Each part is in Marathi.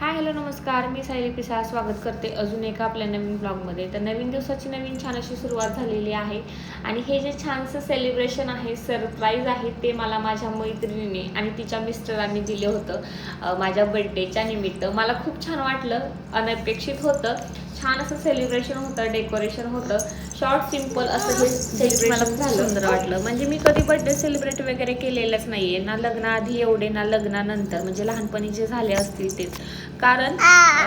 हाय हॅलो नमस्कार. मी सायली पिसा स्वागत करते अजून एका आपल्या नवीन ब्लॉगमध्ये. तर नवीन दिवसाची नवीन छान अशी सुरुवात झालेली आहे. आणि हे जे छानसं सेलिब्रेशन आहे सरप्राईज आहे ते मला माझ्या मैत्रिणीने आणि तिच्या मिस्टरांनी दिले होतं. माझ्या बड्डेच्या निमित्त. मला खूप छान वाटलं. अनपेक्षित होतं. छान असं सेलिब्रेशन होतं डेकोरेशन होतं. शॉर्ट सिंपल असं हे सेलिब्रेशन मला खूप सुंदर वाटलं. म्हणजे मी कधी बड्डे सेलिब्रेट वगैरे केलेलंच नाहीये. ना लग्नाआधी एवढे ना लग्नानंतर. म्हणजे लहानपणी जे झाले असतील तेच. कारण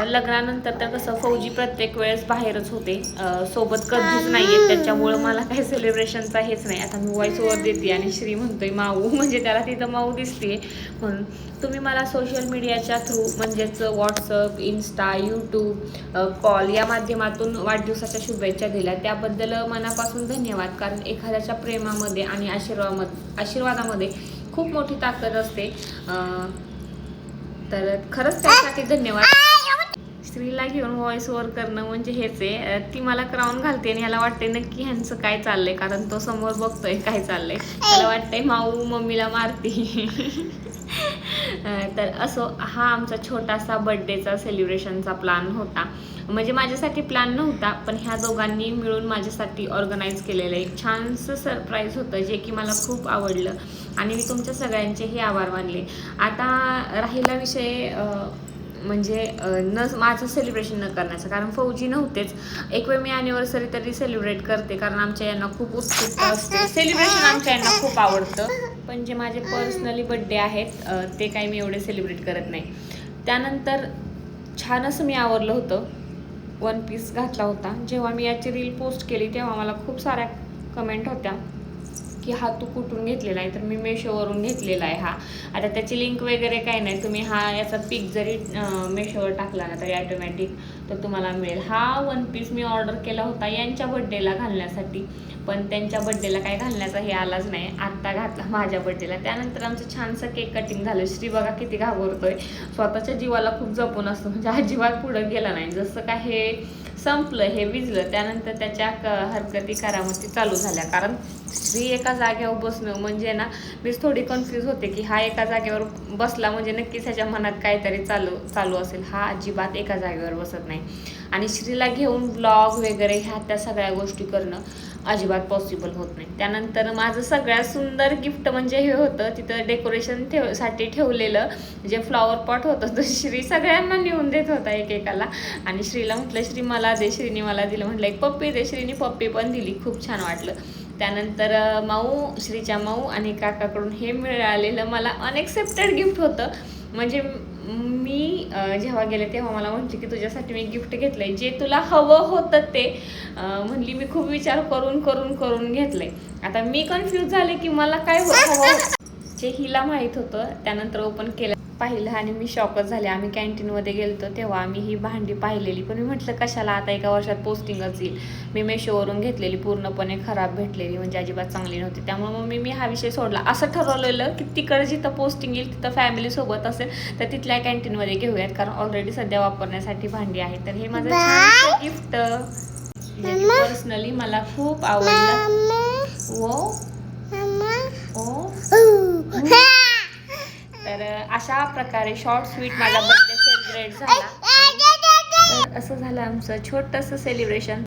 लग्नानंतर तर कसं फौजी प्रत्येक वेळेस बाहेरच होते. सोबत कधीच नाहीये त्याच्यामुळं मला काही सेलिब्रेशनचा हेच नाही. आता मी वॉइस ओव्हर देते आणि श्री म्हणतोय माऊ. म्हणजे त्याला तिथं माऊ दिसते म्हणून तुम्ही मला सोशल मीडियाच्या थ्रू म्हणजेच व्हॉट्सअप इन्स्टा यूट्यूब कॉल या माध्यमातून वाढदिवसाच्या शुभेच्छा दिल्या. त्याबद्दल मनापासून धन्यवाद. कारण एखाद्याच्या प्रेमामध्ये आणि आशीर्वाद आशीर्वादामध्ये खूप मोठी ताकद असते. तर खरंच त्यासाठी धन्यवाद. स्त्रीला घेऊन व्हॉइस ओव्हर करणं म्हणजे हेच आहे. ती मला क्राऊन घालते आणि याला वाटते नक्की ह्यांचं काय चाललंय कारण तो समोर बघतोय काय चाललंय. त्याला वाटतंय माऊ मम्मीला मारते. तर असो हा आमचा छोटासा बर्थडेचा सेलिब्रेशनचा प्लॅन होता. म्हणजे माझ्यासाठी प्लॅन नव्हता पण ह्या दोघांनी मिळून माझ्यासाठी ऑर्गनाईज केलेलं एक छानसं सरप्राईज होतं जे की मला खूप आवडलं. आणि मी तुमच्या सगळ्यांचेही आभार मानले. आता राहिला विषय म्हणजे न माझं सेलिब्रेशन न करण्याचं. कारण फौजी नव्हतेच. एक वेळ मी अॅनिव्हर्सरी तरी सेलिब्रेट करते कारण आमच्या यांना खूप उत्सुकता असते. सेलिब्रेशन आमच्या यांना खूप आवडतं. पण जे माझे पर्सनली बड्डे आहेत ते काही मी एवढे सेलिब्रेट करत नाही. त्यानंतर छान असं मी आवरलं होतं. वन पीस घातला होता. जेव्हा मी याची रील पोस्ट केली तेव्हा मला खूप साऱ्या कमेंट होत्या. की हा तू कुठून घेतलेला आहे? तर मी मेशोवरून घेतलेला आहे हा. आता त्याची लिंक वगैरे काही नाही. तुम्ही हा याचा पिक जरी मेशोवर टाकला ना तरी ॲटोमॅटिक तर तुम्हाला मिळेल. हा वन पीस मी ऑर्डर केला होता यांच्या बड्डेला घालण्यासाठी. पण त्यांच्या बड्डेला काय घालण्याचा हे आलाच नाही. आत्ता घातला माझ्या बड्डेला त्यानंतर आमचं छानसं केक कटिंग झालं. श्री बघा किती घाबरतोय. स्वतःच्या जीवाला खूप जपून असतो. म्हणजे अजिबात पुढं गेला नाही. जसं काय हे संपलं हे विजलं त्यानंतर त्याच्या क- हरकती करामती चालू झाल्या. कारण स्त्री एका जागेवर बसणं म्हणजे ना मीच थोडी कन्फ्यूज होते की हा एका जागेवर बसला म्हणजे नक्कीच ह्याच्या मनात काहीतरी चालू चालू असेल. हा अजिबात एका जागेवर बसत नाही. आणि श्रीला घेऊन ब्लॉग वगैरे ह्या त्या सगळ्या गोष्टी करणं अजिबात पॉसिबल होत नाही. त्यानंतर माझं सगळ्यात सुंदर गिफ्ट म्हणजे हे होतं तिथं डेकोरेशन ठेवसाठी ठेवलेलं जे फ्लॉवर पॉट होतं तो श्री सगळ्यांना नेऊन देत होता एकेकाला. आणि श्रीला म्हटलं श्री मला दे श्रीने मला दिलं. म्हटलं एक पप्पी दे. श्रीने पप्पी पण दिली खूप छान वाटलं. त्यानंतर माऊ श्रीच्या माऊ आणि काकाकडून हे मिळालेलं मला अनएक्सेप्टेड गिफ्ट होतं. म्हणजे मी जेव्हा गेले तेव्हा मला म्हटली की तुझ्यासाठी मी गिफ्ट घेतलंय. जे तुला हवं होतं ते म्हणली मी खूप विचार करून करून करून घेतलंय. आता मी कन्फ्यूज झाले की मला काय हवं होतं? जे हिला माहीत होतं त्यानंतर ओपन केलं. पाहिलं आणि मी शॉकच झाले. आम्ही कॅन्टीनमध्ये गेलतो तेव्हा आम्ही ही भांडी पाहिलेली. पण मी म्हटलं कशाला आता एका वर्षात पोस्टिंगच येईल? मी मेशोवरून घेतलेली पूर्णपणे खराब भेटलेली. म्हणजे अजिबात चांगली नव्हती. त्यामुळे मग मी मी हा विषय सोडला. असं ठरवलेलं की तिकडे जिथं पोस्टिंग येईल तिथं फॅमिली सोबत असेल तर तिथल्या कॅन्टीनमध्ये घेऊयात. कारण ऑलरेडी सध्या वापरण्यासाठी भांडी आहे तर हे माझं गिफ्ट पर्सनली मला खूप आवडलं. वो ओ. तर अशा प्रकारे शॉर्ट स्वीट माझा बर्थडे सेलिब्रेट झाला. तर असं झालं आमचं छोटंसं सेलिब्रेशन